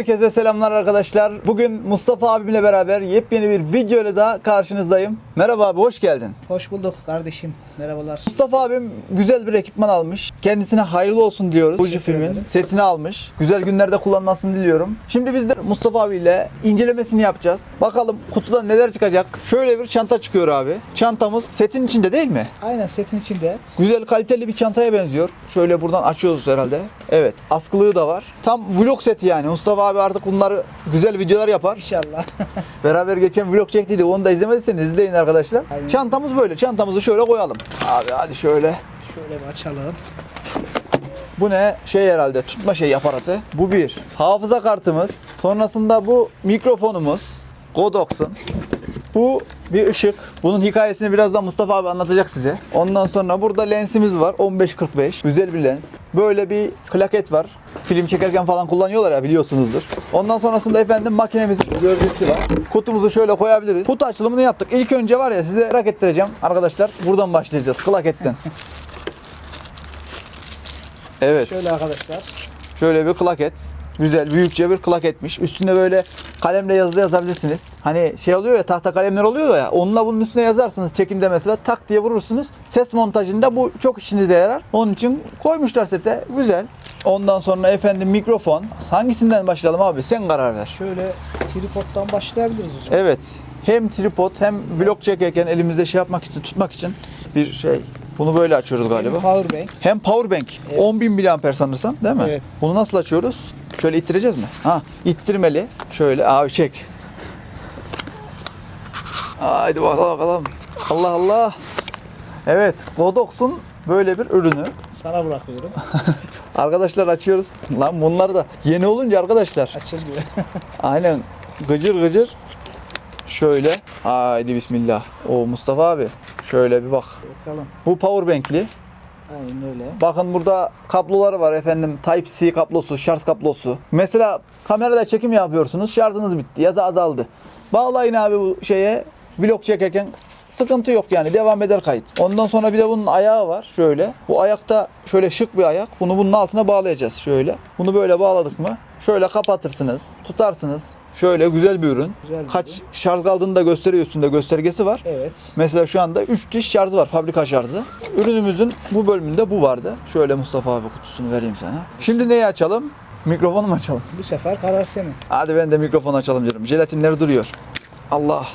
Herkese selamlar arkadaşlar. Bugün Mustafa abimle beraber yepyeni bir video ile daha karşınızdayım. Merhaba abi hoş geldin. Hoş bulduk kardeşim. Merhabalar. Mustafa abim güzel bir ekipman almış. Kendisine hayırlı olsun diyoruz. Fuji Teşekkür filmin ederim. setini almış. Güzel günlerde kullanmasını diliyorum. Şimdi biz de Mustafa abiyle incelemesini yapacağız. Bakalım kutuda neler çıkacak. Şöyle bir çanta çıkıyor abi. Çantamız setin içinde değil mi? Aynen setin içinde. Güzel kaliteli bir çantaya benziyor. Şöyle buradan açıyoruz herhalde. Evet askılığı da var. Tam vlog seti yani. Mustafa abi artık bunları güzel videolar yapar. İnşallah. Beraber geçen vlog çektiydik. Onu da izlemediyseniz izleyin arkadaşlar. Aynen. Çantamız böyle. Çantamızı şöyle koyalım. Abi hadi şöyle. Şöyle bir açalım. Bu ne? Şey herhalde tutma şey aparatı. Bu bir. Hafıza kartımız. Sonrasında bu mikrofonumuz. Godox'un. Bu bir ışık. Bunun hikayesini birazdan Mustafa abi anlatacak size. Ondan sonra burada lensimiz var. 15-45. Güzel bir lens. Böyle bir klaket var. Film çekerken falan kullanıyorlar ya biliyorsunuzdur. Ondan sonrasında efendim makinemizin görüntüsü var. Kutumuzu şöyle koyabiliriz. Kutu açılımını yaptık. İlk önce var ya size merak ettireceğim arkadaşlar. Buradan başlayacağız. Klaketten. Evet. Şöyle arkadaşlar. Şöyle bir klaket. Güzel, büyükçe bir klaketmiş. Üstünde böyle kalemle yazı yazabilirsiniz. Hani şey oluyor ya tahta kalemler oluyor ya. Onunla bunun üstüne yazarsınız çekimde mesela tak diye vurursunuz. Ses montajında bu çok işinize yarar. Onun için koymuşlar sete. Güzel. Ondan sonra efendim mikrofon. Hangisinden başlayalım abi? Sen karar ver. Şöyle tripoddan başlayabiliriz o zaman. Evet. Hem tripod hem vlog çekerken elimizde şey yapmak için tutmak için bir şey. Bunu böyle açıyoruz galiba. Powerbank. Hem powerbank. Evet. 10.000 mAh sanırsam değil mi? Evet. Bunu nasıl açıyoruz? Şöyle ittireceğiz mi? Ha, ittirmeli. Şöyle abi çek. Haydi bakalım bakalım. Allah Allah. Evet, Godox'un böyle bir ürünü. Sana bırakıyorum. Arkadaşlar açıyoruz. Lan bunlar da yeni olunca arkadaşlar. Açılmıyor. Aynen gıcır gıcır. Şöyle. Haydi bismillah. O Mustafa abi. Şöyle bir bak. Bakalım. Bu powerbank'li. Aynen öyle. Bakın burada kabloları var efendim. Type-C kablosu, şarj kablosu. Mesela kamerada çekim yapıyorsunuz. Şarjınız bitti. Yazı azaldı. Bağlayın abi bu şeye. Vlog çekerken sıkıntı yok yani. Devam eder kayıt. Ondan sonra bir de bunun ayağı var. Şöyle. Bu ayakta şöyle şık bir ayak. Bunu bunun altına bağlayacağız. Şöyle. Bunu böyle bağladık mı? Şöyle kapatırsınız. Tutarsınız. Şöyle güzel bir ürün. Güzel bir Kaç ürün. şarj kaldığını da gösteriyor üstünde göstergesi var. Evet. Mesela şu anda 3 diş şarjı var, fabrika şarjı. Ürünümüzün bu bölümünde bu vardı. Şöyle Mustafa abi kutusunu vereyim sana. Şimdi neyi açalım? Mikrofonu mu açalım? Bu sefer karar senin. Hadi ben de mikrofon açalım canım. Jelatinleri duruyor. Allah.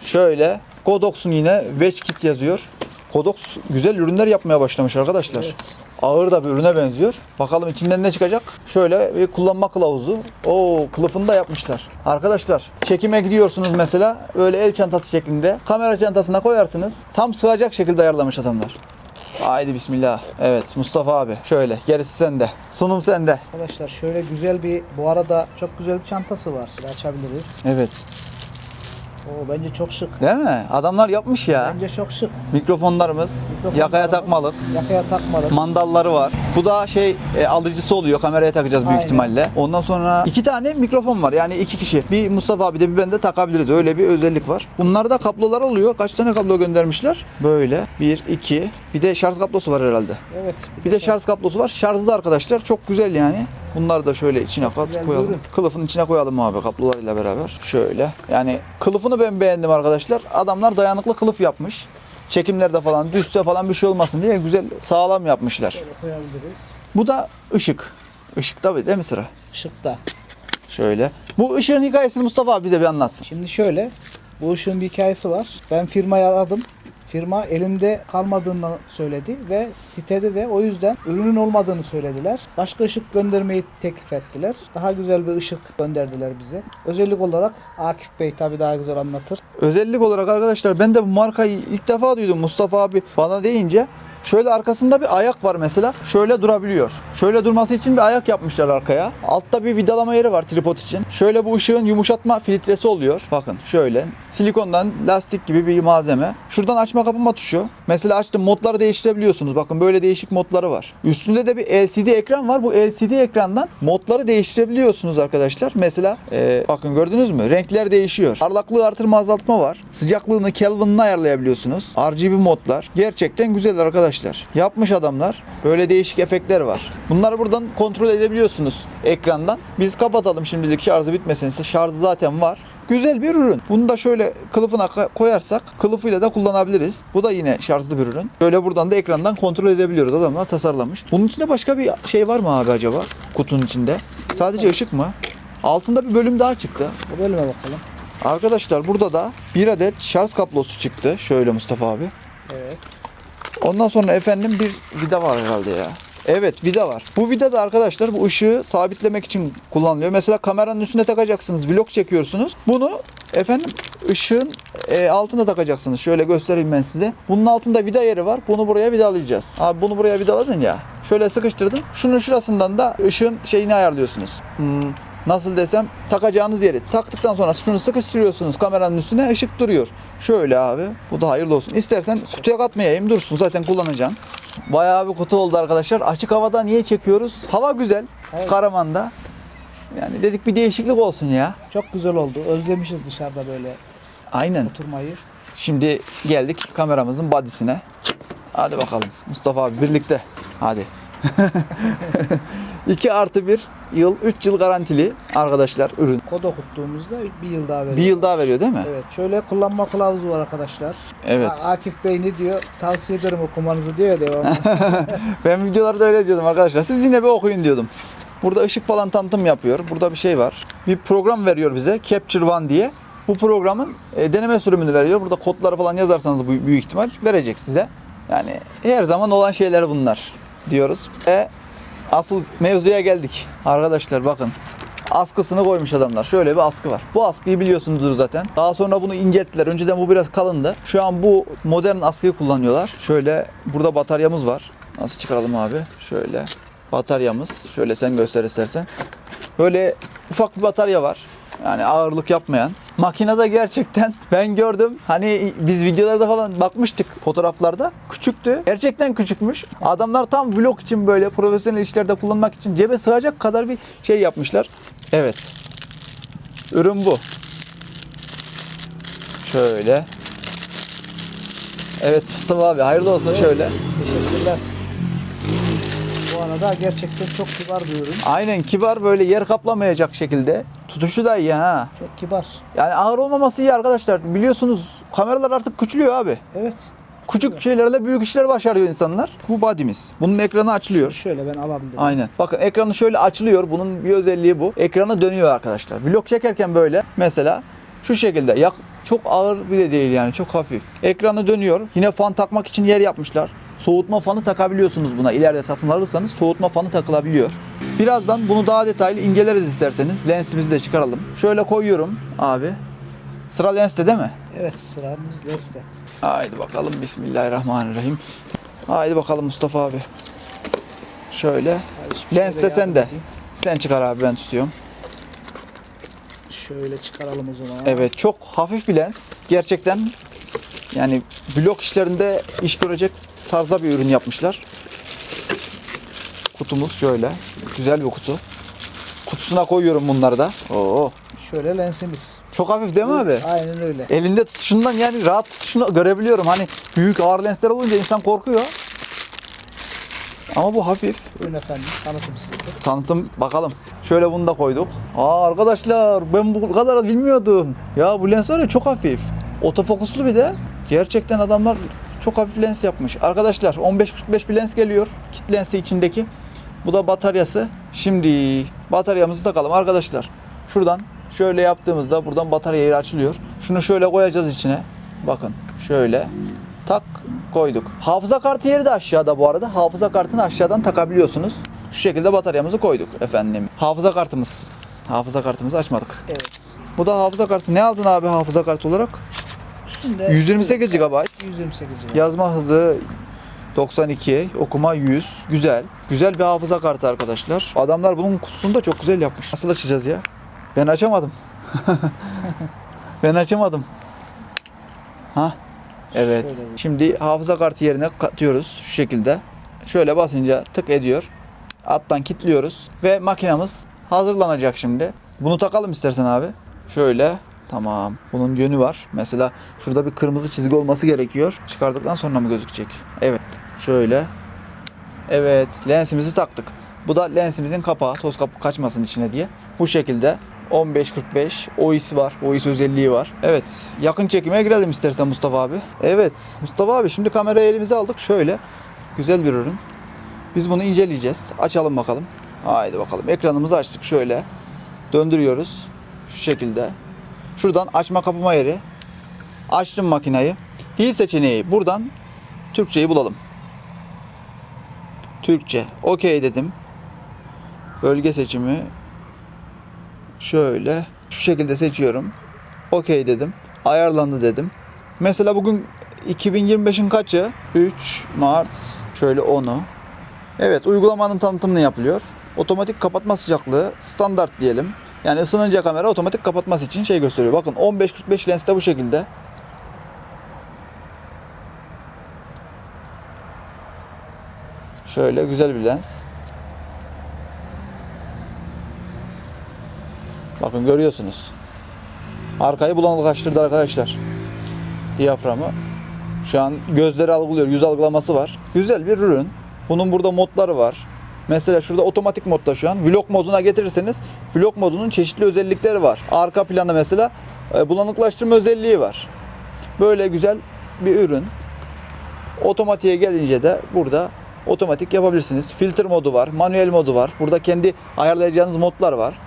Şöyle. Godox'un yine Wedge Kit yazıyor. Godox güzel ürünler yapmaya başlamış arkadaşlar. Evet. Ağır da bir ürüne benziyor. Bakalım içinden ne çıkacak? Şöyle bir kullanma kılavuzu. Oo kılıfını da yapmışlar. Arkadaşlar çekime gidiyorsunuz mesela öyle el çantası şeklinde. Kamera çantasına koyarsınız. Tam sığacak şekilde ayarlamış adamlar. Haydi bismillah. Evet Mustafa abi şöyle gerisi sende. Sunum sende. Arkadaşlar şöyle güzel bir bu arada çok güzel bir çantası var. Açabiliriz. Evet. Oo bence çok şık. Değil mi? Adamlar yapmış ya. Bence çok şık. Mikrofonlarımız, Mikrofonlarımız, yakaya takmalık. Yakaya takmalık. Mandalları var. Bu da şey e, alıcısı oluyor. Kameraya takacağız büyük Aynen. ihtimalle. Ondan sonra iki tane mikrofon var. Yani iki kişi. Bir Mustafa abi de bir ben de takabiliriz. Öyle bir özellik var. Bunlarda kablolar oluyor. Kaç tane kablo göndermişler? Böyle. Bir, iki. Bir de şarj kablosu var herhalde. Evet. Bir de şarj kablosu var. Şarjlı arkadaşlar. Çok güzel yani. Bunları da şöyle içine kat koyalım. ürün. Kılıfın içine koyalım abi kablolarıyla beraber. Şöyle. Yani kılıfını ben beğendim arkadaşlar. Adamlar dayanıklı kılıf yapmış. Çekimlerde falan düşse falan bir şey olmasın diye güzel sağlam yapmışlar. Bu da ışık. Işık tabii değil mi sıra? Işıkta. Şöyle. Bu ışığın hikayesini Mustafa abi bize bir anlatsın. Şimdi şöyle, bu ışığın bir hikayesi var. Ben firmayı aradım. Firma elimde kalmadığını söyledi ve sitede de o yüzden ürünün olmadığını söylediler. Başka ışık göndermeyi teklif ettiler. Daha güzel bir ışık gönderdiler bize. Özellik olarak Akif Bey tabii daha güzel anlatır. Özellik olarak arkadaşlar ben de bu markayı ilk defa duydum Mustafa abi bana deyince. Şöyle arkasında bir ayak var mesela. Şöyle durabiliyor. Şöyle durması için bir ayak yapmışlar arkaya. Altta bir vidalama yeri var tripod için. Şöyle bu ışığın yumuşatma filtresi oluyor. Bakın şöyle. Silikondan lastik gibi bir malzeme. Şuradan açma kapama tuşu. Mesela açtım modları değiştirebiliyorsunuz. Bakın böyle değişik modları var. Üstünde de bir LCD ekran var. Bu LCD ekrandan modları değiştirebiliyorsunuz arkadaşlar. Mesela e, bakın gördünüz mü? Renkler değişiyor. Parlaklığı artırma azaltma var. Sıcaklığını Kelvin'ını ayarlayabiliyorsunuz. RGB modlar. Gerçekten güzel arkadaşlar. Arkadaşlar. Yapmış adamlar. Böyle değişik efektler var. Bunları buradan kontrol edebiliyorsunuz ekrandan. Biz kapatalım şimdilik şarjı bitmesin. Şarjı zaten var. Güzel bir ürün. Bunu da şöyle kılıfına koyarsak kılıfıyla da kullanabiliriz. Bu da yine şarjlı bir ürün. Böyle buradan da ekrandan kontrol edebiliyoruz. Adamlar tasarlamış. Bunun içinde başka bir şey var mı abi acaba? Kutunun içinde. Sadece ışık mı? Altında bir bölüm daha çıktı. Bu bölüme bakalım. Arkadaşlar burada da bir adet şarj kablosu çıktı. Şöyle Mustafa abi. Evet. Ondan sonra efendim bir vida var herhalde ya. Evet vida var. Bu vida da arkadaşlar bu ışığı sabitlemek için kullanılıyor. Mesela kameranın üstüne takacaksınız. Vlog çekiyorsunuz. Bunu efendim ışığın e, altına takacaksınız. Şöyle göstereyim ben size. Bunun altında vida yeri var. Bunu buraya vidalayacağız. Abi bunu buraya vidaladın ya. Şöyle sıkıştırdın. Şunun şurasından da ışığın şeyini ayarlıyorsunuz. Hmm, nasıl desem takacağınız yeri taktıktan sonra şunu sıkıştırıyorsunuz kameranın üstüne ışık duruyor. Şöyle abi bu da hayırlı olsun. İstersen kutuya katmayayım dursun zaten kullanacaksın. Bayağı bir kutu oldu arkadaşlar. Açık havada niye çekiyoruz? Hava güzel. Evet. Karaman'da. Yani dedik bir değişiklik olsun ya. Çok güzel oldu. Özlemişiz dışarıda böyle Aynen. oturmayı. Şimdi geldik kameramızın body'sine. Hadi bakalım. Mustafa abi birlikte. Hadi. 2 artı 1 yıl 3 yıl garantili arkadaşlar ürün. Kod okuttuğumuzda bir yıl daha veriyor. Bir yıl daha veriyor değil mi? Evet. Şöyle kullanma kılavuzu var arkadaşlar. Evet. A- Akif Bey ne diyor? Tavsiye ederim okumanızı diyor devamlı. Ben videolarda öyle diyordum arkadaşlar. Siz yine bir okuyun diyordum. Burada ışık falan tanıtım yapıyor. Burada bir şey var. Bir program veriyor bize. Capture One diye. Bu programın e, deneme sürümünü veriyor. Burada kodları falan yazarsanız büyük ihtimal verecek size. Yani her zaman olan şeyler bunlar diyoruz. Ve asıl mevzuya geldik. Arkadaşlar bakın. Askısını koymuş adamlar. Şöyle bir askı var. Bu askıyı biliyorsunuzdur zaten. Daha sonra bunu incelttiler. Önceden bu biraz kalındı. Şu an bu modern askıyı kullanıyorlar. Şöyle burada bataryamız var. Nasıl çıkaralım abi? Şöyle bataryamız. Şöyle sen göster istersen. Böyle ufak bir batarya var. Yani ağırlık yapmayan. Makinede gerçekten ben gördüm. Hani biz videolarda falan bakmıştık fotoğraflarda. Küçüktü. Gerçekten küçükmüş. Adamlar tam vlog için böyle profesyonel işlerde kullanmak için cebe sığacak kadar bir şey yapmışlar. Evet. Ürün bu. Şöyle. Evet Mustafa abi hayırlı olsun şöyle. Teşekkürler. Bu arada gerçekten çok kibar bir ürün. Aynen kibar böyle yer kaplamayacak şekilde. Tutuşu da iyi ha. Çok kibar. Yani ağır olmaması iyi arkadaşlar. Biliyorsunuz kameralar artık küçülüyor abi. Evet. Küçük şeylerle büyük işler başarıyor insanlar. Bu body'miz. Bunun ekranı açılıyor. Şöyle ben alayım dedim. Aynen. Bakın ekranı şöyle açılıyor. Bunun bir özelliği bu. Ekranı dönüyor arkadaşlar. Vlog çekerken böyle mesela şu şekilde yak çok ağır bile değil yani çok hafif. Ekranı dönüyor. Yine fan takmak için yer yapmışlar. Soğutma fanı takabiliyorsunuz buna. İleride satın alırsanız soğutma fanı takılabiliyor. Birazdan bunu daha detaylı inceleriz isterseniz. Lensimizi de çıkaralım. Şöyle koyuyorum abi. Sıra lenste değil mi? Evet sıramız leste. Haydi bakalım Bismillahirrahmanirrahim. Haydi bakalım Mustafa abi. Şöyle. Lens de yardım sende. edeyim. Sen çıkar abi ben tutuyorum. Şöyle çıkaralım o zaman. Evet çok hafif bir lens. Gerçekten yani blok işlerinde iş görecek tarzda bir ürün yapmışlar. Kutumuz şöyle. Güzel bir kutu. Kutusuna koyuyorum bunları da. Oo. Şöyle lensimiz. Çok hafif değil mi abi? Aynen öyle. Elinde tutuşundan yani rahat tutuşunu görebiliyorum. Hani büyük ağır lensler olunca insan korkuyor. Ama bu hafif. Buyurun efendim tanıtım sizde. Tanıtım bakalım. Şöyle bunu da koyduk. Aa arkadaşlar ben bu kadar bilmiyordum. Ya bu lens var ya çok hafif. Otofokuslu bir de. Gerçekten adamlar çok hafif lens yapmış. Arkadaşlar 15-45 bir lens geliyor. Kit lensi içindeki. Bu da bataryası. Şimdi bataryamızı takalım arkadaşlar. Şuradan şöyle yaptığımızda buradan batarya yeri açılıyor. Şunu şöyle koyacağız içine. Bakın şöyle tak koyduk. Hafıza kartı yeri de aşağıda bu arada. Hafıza kartını aşağıdan takabiliyorsunuz. Şu şekilde bataryamızı koyduk efendim. Hafıza kartımız. Hafıza kartımızı açmadık. Evet. Bu da hafıza kartı. Ne aldın abi hafıza kartı olarak? Üstünde 128 GB. 128 GB. Yazma hızı 92, okuma 100. Güzel. Güzel bir hafıza kartı arkadaşlar. Adamlar bunun kutusunu da çok güzel yapmış. Nasıl açacağız ya? Ben açamadım. ben açamadım. Ha? Evet. Şimdi hafıza kartı yerine katıyoruz şu şekilde. Şöyle basınca tık ediyor. Alttan kilitliyoruz ve makinamız hazırlanacak şimdi. Bunu takalım istersen abi. Şöyle. Tamam. Bunun yönü var. Mesela şurada bir kırmızı çizgi olması gerekiyor. Çıkardıktan sonra mı gözükecek? Evet. Şöyle. Evet lensimizi taktık. Bu da lensimizin kapağı. Toz kapı kaçmasın içine diye. Bu şekilde 15-45 OIS var. OIS özelliği var. Evet yakın çekime girelim istersen Mustafa abi. Evet Mustafa abi şimdi kamerayı elimize aldık. Şöyle güzel bir ürün. Biz bunu inceleyeceğiz. Açalım bakalım. Haydi bakalım. Ekranımızı açtık şöyle. Döndürüyoruz. Şu şekilde. Şuradan açma kapama yeri. Açtım makineyi. Dil seçeneği buradan Türkçeyi bulalım. Türkçe. Okey dedim. Bölge seçimi şöyle şu şekilde seçiyorum. Okey dedim. Ayarlandı dedim. Mesela bugün 2025'in kaçı? 3 Mart şöyle 10'u. Evet uygulamanın tanıtımını yapılıyor. Otomatik kapatma sıcaklığı standart diyelim. Yani ısınınca kamera otomatik kapatması için şey gösteriyor. Bakın 15-45 lens de bu şekilde. Şöyle güzel bir lens. Bakın görüyorsunuz. Arkayı bulanıklaştırdı arkadaşlar. Diyaframı. Şu an gözleri algılıyor. Yüz algılaması var. Güzel bir ürün. Bunun burada modları var. Mesela şurada otomatik modda şu an. Vlog moduna getirirseniz vlog modunun çeşitli özellikleri var. Arka planda mesela e, bulanıklaştırma özelliği var. Böyle güzel bir ürün. Otomatiğe gelince de burada otomatik yapabilirsiniz. Filtre modu var, manuel modu var. Burada kendi ayarlayacağınız modlar var.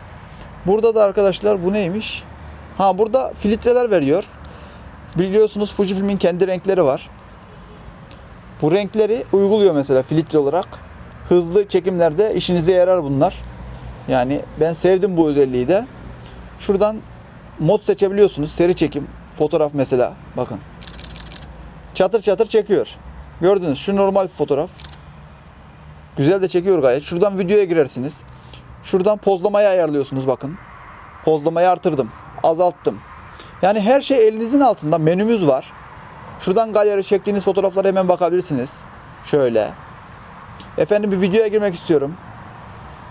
Burada da arkadaşlar bu neymiş? Ha burada filtreler veriyor. Biliyorsunuz Fujifilm'in kendi renkleri var. Bu renkleri uyguluyor mesela filtre olarak. Hızlı çekimlerde işinize yarar bunlar. Yani ben sevdim bu özelliği de. Şuradan mod seçebiliyorsunuz. Seri çekim, fotoğraf mesela. Bakın. Çatır çatır çekiyor. Gördünüz şu normal fotoğraf. Güzel de çekiyor gayet. Şuradan videoya girersiniz. Şuradan pozlamayı ayarlıyorsunuz bakın. Pozlamayı artırdım. Azalttım. Yani her şey elinizin altında. Menümüz var. Şuradan galeri çektiğiniz fotoğraflara hemen bakabilirsiniz. Şöyle. Efendim bir videoya girmek istiyorum.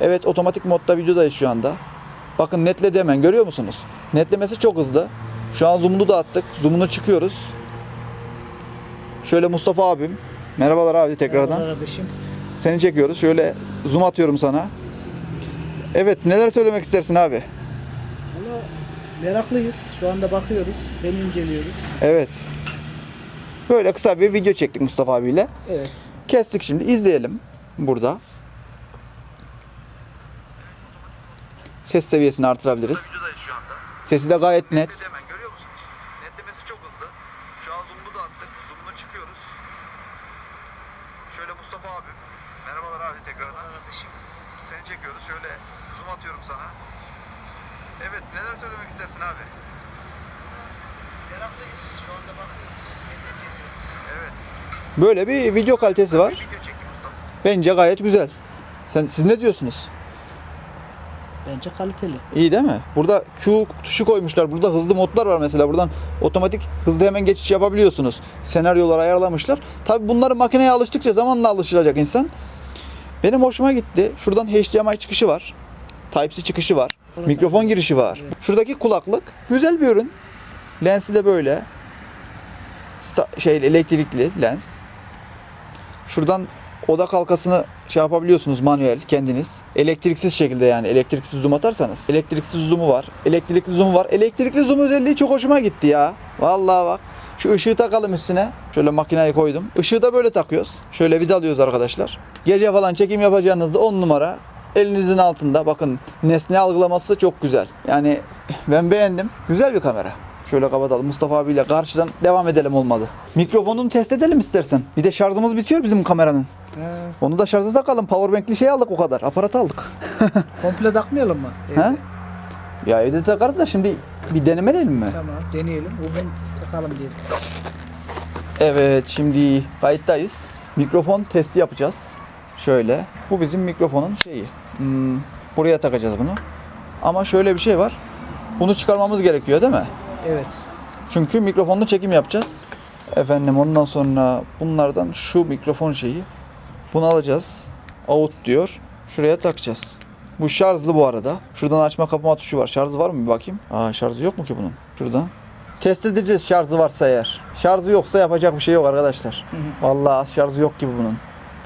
Evet otomatik modda videodayız şu anda. Bakın netledi hemen görüyor musunuz? Netlemesi çok hızlı. Şu an zoom'unu da attık. Zoom'unu çıkıyoruz. Şöyle Mustafa abim. Merhabalar abi tekrardan. Merhaba kardeşim. Seni çekiyoruz. Şöyle zoom atıyorum sana. Evet neler söylemek istersin abi? Valla meraklıyız. Şu anda bakıyoruz. Seni inceliyoruz. Evet. Böyle kısa bir video çektik Mustafa abiyle. Evet. Kestik şimdi izleyelim burada. Ses seviyesini artırabiliriz. Sesi de gayet net. Netlemesi çok hızlı. Şu an zoom'unu da attık. Zoom'unu çıkıyoruz. Şöyle Mustafa abim. Merhabalar abi tekrardan. Kardeşim. Seni çekiyoruz. Şöyle zoom atıyorum sana. Evet neler söylemek istersin abi? Meraklıyız. Şu anda bakıyoruz. Seni. Evet. Böyle bir video kalitesi var. Bir video çektik Mustafa. Bence gayet güzel. Sen siz ne diyorsunuz? Bence kaliteli. İyi değil mi? Burada Q tuşu koymuşlar. Burada hızlı modlar var mesela. Buradan otomatik hızlı hemen geçiş yapabiliyorsunuz. Senaryolar ayarlamışlar. Tabi bunları makineye alıştıkça zamanla alışılacak insan. Benim hoşuma gitti. Şuradan HDMI çıkışı var. Type-C çıkışı var. Mikrofon girişi var. Şuradaki kulaklık güzel bir ürün. Lensi de böyle. Sta- şey elektrikli lens. Şuradan oda kalkasını şey yapabiliyorsunuz manuel kendiniz. Elektriksiz şekilde yani elektriksiz zoom atarsanız. Elektriksiz zoom'u var. Elektrikli zoom var. Elektrikli zoom özelliği çok hoşuma gitti ya. Vallahi bak. Şu ışığı takalım üstüne. Şöyle makineyi koydum. Işığı da böyle takıyoruz. Şöyle vidalıyoruz arkadaşlar. Gece falan çekim yapacağınızda 10 numara. Elinizin altında bakın nesne algılaması çok güzel. Yani ben beğendim. Güzel bir kamera. Şöyle kapatalım. Mustafa abiyle karşıdan devam edelim olmadı. Mikrofonunu test edelim istersen. Bir de şarjımız bitiyor bizim kameranın. He. Onu da şarja takalım. Powerbank'li şey aldık o kadar. Aparat aldık. Komple takmayalım mı? Evde? He? Ya evde takarız da şimdi bir denemeyelim mi? Tamam. Deneyelim. Uzun takalım diyelim. Evet şimdi kayıttayız. Mikrofon testi yapacağız. Şöyle. Bu bizim mikrofonun şeyi. Hmm, buraya takacağız bunu. Ama şöyle bir şey var. Bunu çıkarmamız gerekiyor değil mi? Evet. Çünkü mikrofonlu çekim yapacağız. Efendim ondan sonra bunlardan şu mikrofon şeyi. Bunu alacağız. Out diyor. Şuraya takacağız. Bu şarjlı bu arada. Şuradan açma kapama tuşu var. Şarjı var mı bir bakayım. Aa şarjı yok mu ki bunun? Şuradan. Test edeceğiz şarjı varsa eğer. Şarjı yoksa yapacak bir şey yok arkadaşlar. Vallahi az şarjı yok gibi bunun.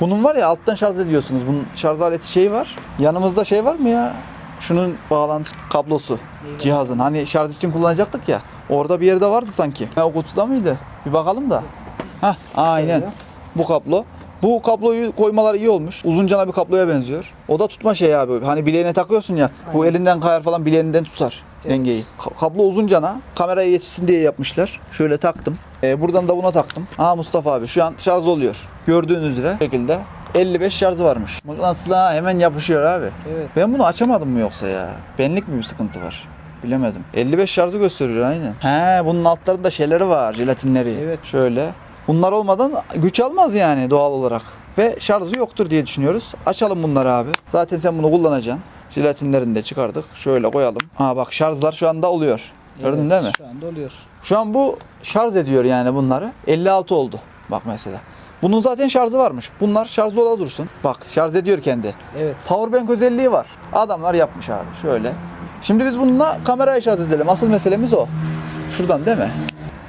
Bunun var ya alttan şarj ediyorsunuz. Bunun şarj aleti şey var. Yanımızda şey var mı ya? Şunun bağlantı kablosu. Cihazın. Hani şarj için kullanacaktık ya. Orada bir yerde vardı sanki. Ha, o kutuda mıydı? Bir bakalım da. Hah aynen. Bu kablo. Bu kabloyu koymalar iyi olmuş. Uzuncana bir kabloya benziyor. O da tutma şey abi. Hani bileğine takıyorsun ya. Bu Aynen. elinden kayar falan bileğinden tutar Evet. dengeyi. Ka- kablo uzuncana kameraya yetişsin diye yapmışlar. Şöyle taktım. Ee, buradan da buna taktım. Aa Mustafa abi şu an şarj oluyor. Gördüğünüz üzere bu şekilde 55 şarjı varmış. Mıknatısla hemen yapışıyor abi. Evet. Ben bunu açamadım mı yoksa ya? Benlik mi bir sıkıntı var? Bilemedim. 55 şarjı gösteriyor aynen. He bunun altlarında şeyleri var jelatinleri. Evet. Şöyle. Bunlar olmadan güç almaz yani doğal olarak. Ve şarjı yoktur diye düşünüyoruz. Açalım bunları abi. Zaten sen bunu kullanacaksın. Jelatinlerini de çıkardık. Şöyle koyalım. Ha bak şarjlar şu anda oluyor. Gördün Evet, değil mi? Şu anda oluyor. Şu an bu şarj ediyor yani bunları. 56 oldu. Bak mesela. Bunun zaten şarjı varmış. Bunlar şarjlı ola dursun. Bak şarj ediyor kendi. Evet. Powerbank özelliği var. Adamlar yapmış abi şöyle. Şimdi biz bununla kamerayı şarj edelim. Asıl meselemiz o. Şuradan değil mi?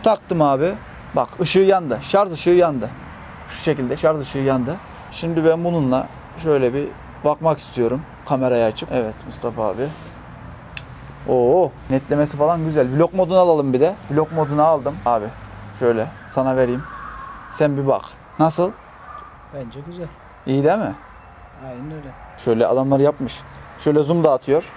Taktım abi. Bak ışığı yandı. Şarj ışığı yandı. Şu şekilde şarj ışığı yandı. Şimdi ben bununla şöyle bir bakmak istiyorum. Kamerayı açıp. Evet Mustafa abi. Oo netlemesi falan güzel. Vlog modunu alalım bir de. Vlog modunu aldım abi. Şöyle sana vereyim. Sen bir bak. Nasıl? Bence güzel. İyi değil mi? Aynen öyle. Şöyle adamlar yapmış. Şöyle zoom da atıyor.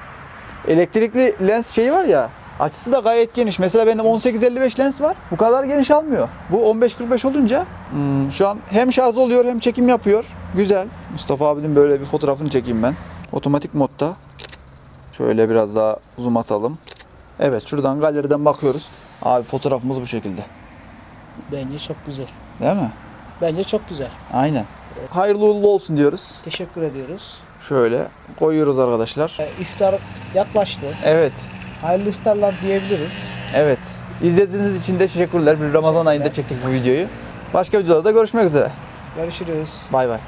Elektrikli lens şeyi var ya. Açısı da gayet geniş. Mesela benim 18-55 lens var. Bu kadar geniş almıyor. Bu 15-45 olunca hmm, şu an hem şarj oluyor hem çekim yapıyor. Güzel. Mustafa abinin böyle bir fotoğrafını çekeyim ben. Otomatik modda. Şöyle biraz daha zoom atalım. Evet şuradan galeriden bakıyoruz. Abi fotoğrafımız bu şekilde. Bence çok güzel. Değil mi? Bence çok güzel. Aynen. Hayırlı uğurlu olsun diyoruz. Teşekkür ediyoruz. Şöyle koyuyoruz arkadaşlar. E, İftar yaklaştı. Evet. Hayırlı iftarlar diyebiliriz. Evet. İzlediğiniz için de teşekkürler. Bir Ramazan ayında çektik bu videoyu. Başka videolarda görüşmek üzere. Görüşürüz. Bay bay.